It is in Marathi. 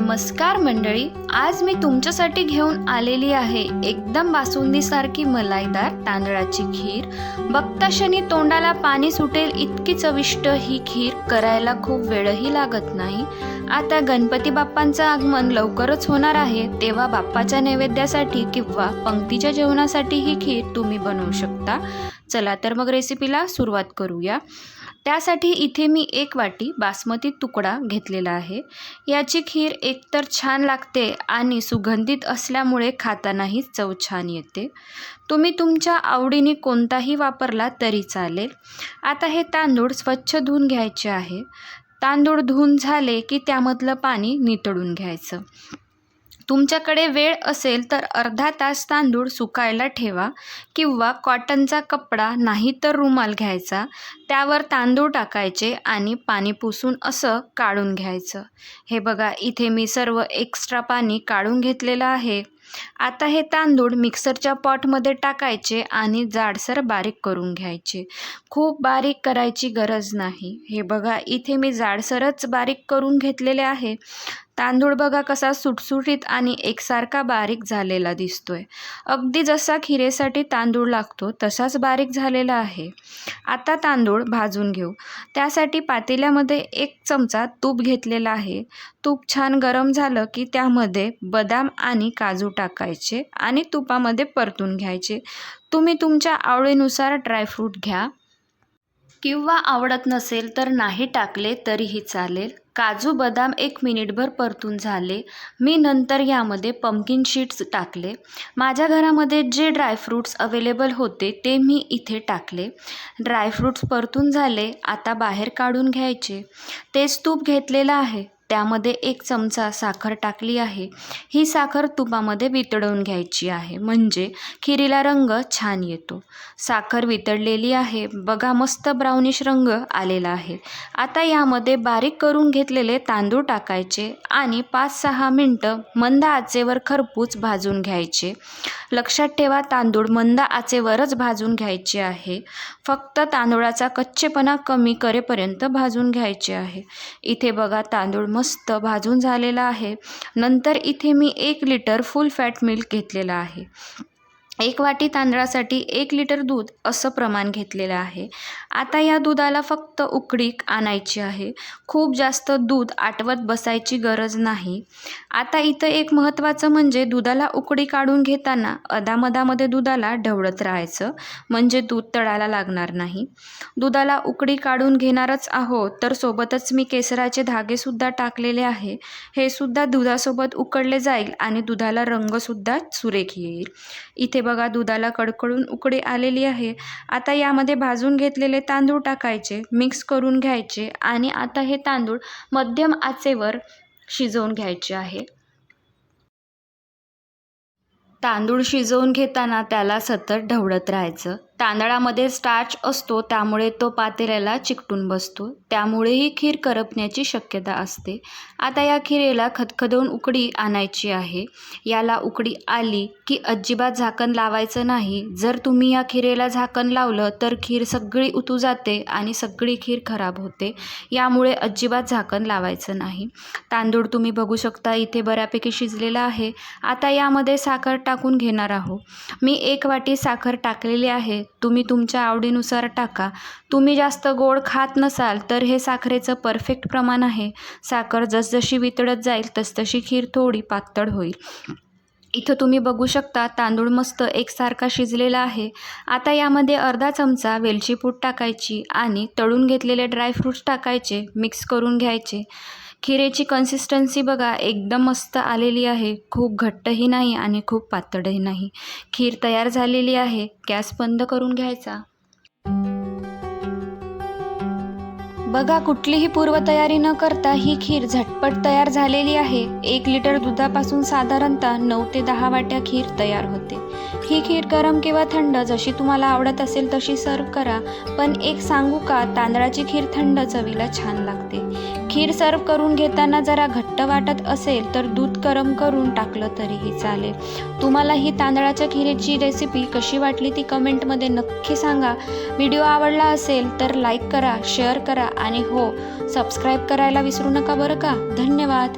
नमस्कार मंडळी आज मी तुमच्यासाठी घेऊन आलेली आहे एकदम बासुंदीसारखी मलाईदार तांदळाची खीर. बघता तोंडाला पाणी सुटेल इतकी चविष्ट ही खीर करायला खूप वेळही लागत नाही. आता गणपती बाप्पांचं आगमन लवकरच होणार आहे तेव्हा बाप्पाच्या नैवेद्यासाठी किंवा पंक्तीच्या जेवणासाठी ही खीर तुम्ही बनवू शकता. चला तर मग रेसिपीला सुरुवात करूया. त्यासाठी इथे मी एक वाटी बासमती तुकडा घेतलेला आहे. याची खीर एकतर छान लागते आणि सुगंधित असल्यामुळे खातानाही चव छान येते. तुम्ही तुमच्या आवडीने कोणताही वापरला तरी चालेल. आता हे तांदूळ स्वच्छ धुवून घ्यायचे आहे. तांदूळ धुवून झाले की त्यामधलं पाणी नितळून घ्यायचं. तुमच्याकडे वेळ असेल तर अर्धा तास तांदूळ सुकायला ठेवा किंवा कॉटनचा कपडा नाही तर रुमाल घ्यायचा. त्यावर तांदूळ टाकायचे आणि पाणी पुसून असं काढून घ्यायचं. हे बघा इथे मी सर्व एक्स्ट्रा पाणी काढून घेतलेलं आहे. आता हे तांदूळ मिक्सरच्या पॉटमध्ये टाकायचे आणि जाडसर बारीक करून घ्यायचे. खूप बारीक करायची गरज नाही. हे बघा इथे मी जाडसरच बारीक करून घेतलेले आहे. तांदूळ बघा कसा सुटसुटीत आणि एकसारखा बारीक झालेला दिसतोय. अगदी जसा खिरेसाठी तांदूळ लागतो तसाच बारीक झालेला आहे. आता तांदूळ भाजून घेऊ. त्यासाठी पातेल्यामध्ये एक चमचा तूप घेतलेला आहे. तूप छान गरम झालं की त्यामध्ये बदाम आणि काजू टाकायचे आणि तुपामध्ये परतून घ्यायचे. तुम्ही तुमच्या आवडीनुसार ड्रायफ्रूट घ्या. किंवा आवडत नसेल तर नाही टाकले तरीही चालेल. काजू बदाम एक मिनिटभर परतून झाले. मी नंतर यामध्ये पम्किन शीट्स टाकले. माझ्या घरामध्ये जे ड्रायफ्रूट्स अवेलेबल होते ते मी इथे टाकले. ड्रायफ्रूट्स परतून झाले आता बाहेर काढून घ्यायचे. तेच तूप घेतलेलं आहे. त्यामध्ये एक चमचा साखर टाकली आहे. ही साखर तुपामध्ये वितळवून घ्यायची आहे. म्हणजे खिरीला रंग छान येतो. साखर वितळलेली आहे. बघा मस्त ब्राउनिश रंग आलेला आहे. आता यामध्ये बारीक करून घेतलेले तांदूळ टाकायचे आणि पाच सहा मिनटं मंद आचेवर खरपूस भाजून घ्यायचे. लक्षात ठेवा तांदूळ मंद आचेवरच भाजून घ्यायचे आहे. फक्त तांदूळाचा कच्चेपणा कमी करेपर्यंत भाजून घ्यायचे आहे. इथे बघा तांदूळ मस्त भाजून झालेला आहे. नंतर इथे मी एक लिटर फुल फॅट मिल्क घेतलेला आहे. एक वाटी तांदळासाठी एक लिटर दूध असं प्रमाण घेतलेलं आहे. आता या दुधाला फक्त उकडीक आणायची आहे. खूप जास्त दूध आटवत बसायची गरज नाही. आता इथं एक महत्त्वाचं म्हणजे दुधाला उकडी काढून घेताना अदामदामध्ये दुधाला ढवळत राहायचं म्हणजे दूध तळायला लागणार नाही. दुधाला उकडी काढून घेणारच आहोत तर सोबतच मी केसराचे धागेसुद्धा टाकलेले आहे. हे सुद्धा दुधासोबत उकडले जाईल आणि दुधाला रंगसुद्धा सुरेख येईल. इथे बघा दुधाला कडकडून उकडी आलेली आहे. आता यामध्ये भाजून घेतलेले तांदूळ टाकायचे मिक्स करून घ्यायचे आणि आता हे तांदूळ मध्यम आचेवर शिजवून घ्यायचे आहे. तांदूळ शिजवून घेताना त्याला सतत ढवळत राहायचं. तांदळामध्ये स्टार्च असतो त्यामुळे तो पातेल्याला चिकटून बसतो. त्यामुळेही खीर करपण्याची शक्यता असते. आता या खिरेला खदखदवून उकडी आणायची आहे. याला उकडी आली की अजिबात झाकण लावायचं नाही. जर तुम्ही या खिरेला झाकण लावलं तर खीर सगळी उतू जाते आणि सगळी खीर खराब होते. यामुळे अजिबात झाकण लावायचं नाही. तांदूळ तुम्ही बघू शकता इथे बऱ्यापैकी शिजलेला आहे. आता यामध्ये साखर टाकून घेणार आहोत. मी एक वाटी साखर टाकलेली आहे. तुम्ही तुमच्या आवडीनुसार टाका. तुम्ही जास्त गोड खात नसाल तर हे साखरेचं परफेक्ट प्रमाण आहे. साखर जसजशी वितळत जाईल तसतशी खीर थोडी पातळ होईल. इथं तुम्ही बघू शकता तांदूळ मस्त एकसारखा शिजलेला आहे. आता यामध्ये अर्धा चमचा वेलची पूड टाकायची आणि तळून घेतलेले ड्रायफ्रूट्स टाकायचे मिक्स करून घ्यायचे. खिरेची कन्सिस्टन्सी बघा एकदम मस्त आलेली आहे. खूप घट्टही नाही आणि खूप पातळही नाही. खीर तयार झालेली आहे. गॅस बंद करून घ्यायचा. बघा कुठलीही पूर्वतयारी न करता ही खीर झटपट तयार झालेली आहे. एक लिटर दुधापासून साधारणतः नऊ ते दहा वाट्या खीर तयार होते. ही खीर गरम किंवा थंड जशी तुम्हाला आवडत असेल तशी सर्व करा. पण एक सांगू का तांदळाची खीर थंड चवीला छान लागते. खीर सर्व करून घेताना जरा घट्ट वाटत असेल तर दूध गरम करून टाकलं तरीही चालेल. तुम्हाला ही तांदळाच्या खिरीची रेसिपी कशी वाटली ती कमेंटमध्ये नक्की सांगा. व्हिडिओ आवडला असेल तर लाईक करा शेअर करा आणि हो सबस्क्राईब करायला विसरू नका बरं का? धन्यवाद.